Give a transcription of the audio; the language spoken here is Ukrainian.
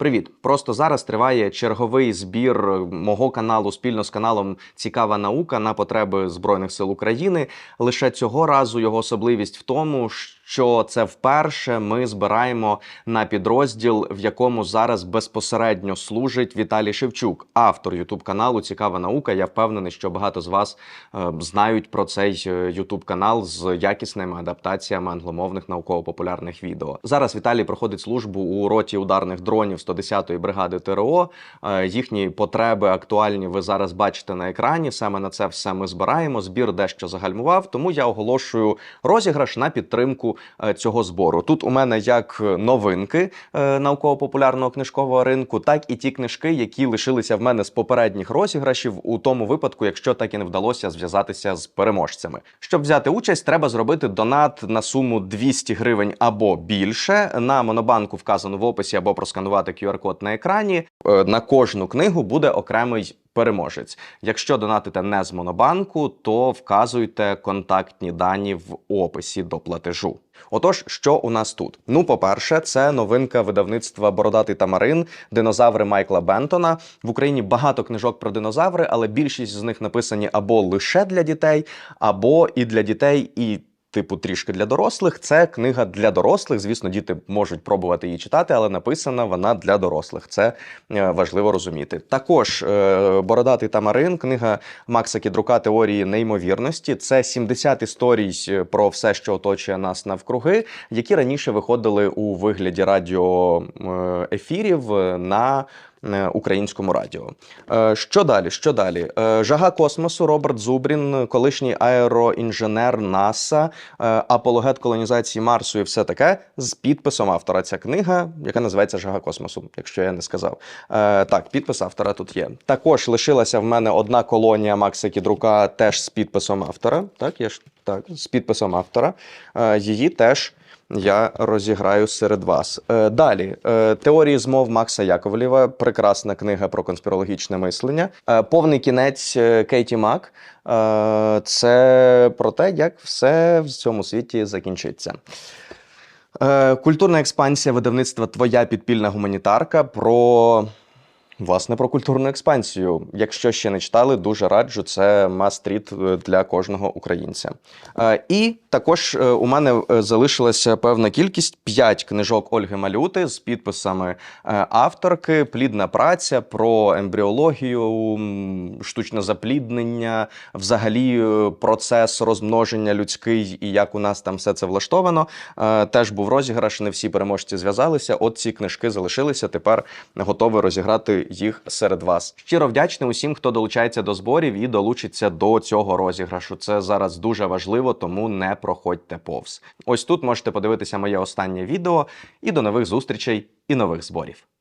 Привіт! Просто зараз триває черговий збір мого каналу спільно з каналом Цікава наука на потреби Збройних сил України. Лише цього разу його особливість в тому, що це вперше ми збираємо на підрозділ, в якому зараз безпосередньо служить Віталій Шевчук, автор Ютуб каналу Цікава наука. Я впевнений, що багато з вас е, знають про цей Ютуб канал з якісними адаптаціями англомовних науково-популярних відео. Зараз Віталій проходить службу у роті ударних дронів 110-ї бригади ТРО. Е, Їхні потреби актуальні ви зараз бачите на екрані. Саме на це все ми збираємо. Збір дещо загальмував, тому я оголошую розіграш на підтримку е, цього збору. Тут у мене як новинки е, науково-популярного книжкового ринку, так і ті книжки, які лишилися в мене з попередніх розіграшів, у тому випадку, якщо так і не вдалося зв'язатися з переможцями. Щоб взяти участь, треба зробити донат на суму 200 гривень або більше. На монобанку вказано в описі або просканувати QR-код на екрані. Е, На кожну книгу буде окремий переможець. Якщо донатите не з монобанку, то вказуйте контактні дані в описі до платежу. Отож, що у нас тут? Ну, по-перше, це новинка видавництва Бородатий Тамарин, динозаври Майкла Бентона. В Україні багато книжок про динозаври, але більшість з них написані або лише для дітей, або і для дітей, і типу трішки для дорослих. Це книга для дорослих. Звісно, діти можуть пробувати її читати, але написана вона для дорослих. Це е, важливо розуміти. Також е, Бородатий Тамарин, книга Макса Кідрука Теорії неймовірності. Це 70 історій про все, що оточує нас навкруги, які раніше виходили у вигляді радіоефірів на е, українському радіо. Е, Що далі? Що далі? Е, Жага космосу Роберт Зубрін, колишній аероінженер НАСА, е, апологет колонізації Марсу і все таке з підписом автора. Ця книга, яка називається Жага космосу, якщо я не сказав. Е, Так, підпис автора тут є. Також лишилася в мене одна колонія Макса Кідрука, теж з підписом автора. Так, я ж так, з підписом автора. Е, Її теж я розіграю серед вас. Е, далі е, теорії змов Макса Яковлєва, прекрасна книга про конспірологічне мислення. Повний кінець Кейті Мак. Це про те, як все в цьому світі закінчиться. Культурна експансія видавництва Твоя підпільна гуманітарка про. Власне, про культурну експансію. Якщо ще не читали, дуже раджу. Це мастріт для кожного українця. Е, і також е, у мене е, залишилася певна кількість п'ять книжок Ольги Малюти з підписами е, авторки, плідна праця про ембріологію, штучне запліднення, взагалі е, процес розмноження людський і як у нас там все це влаштовано. Е, Теж був розіграш. Не всі переможці зв'язалися. От ці книжки залишилися. Тепер готовий розіграти їх серед вас. Щиро вдячний усім, хто долучається до зборів і долучиться до цього розіграшу. Це зараз дуже важливо, тому не проходьте повз. Ось тут можете подивитися моє останнє відео. І до нових зустрічей і нових зборів.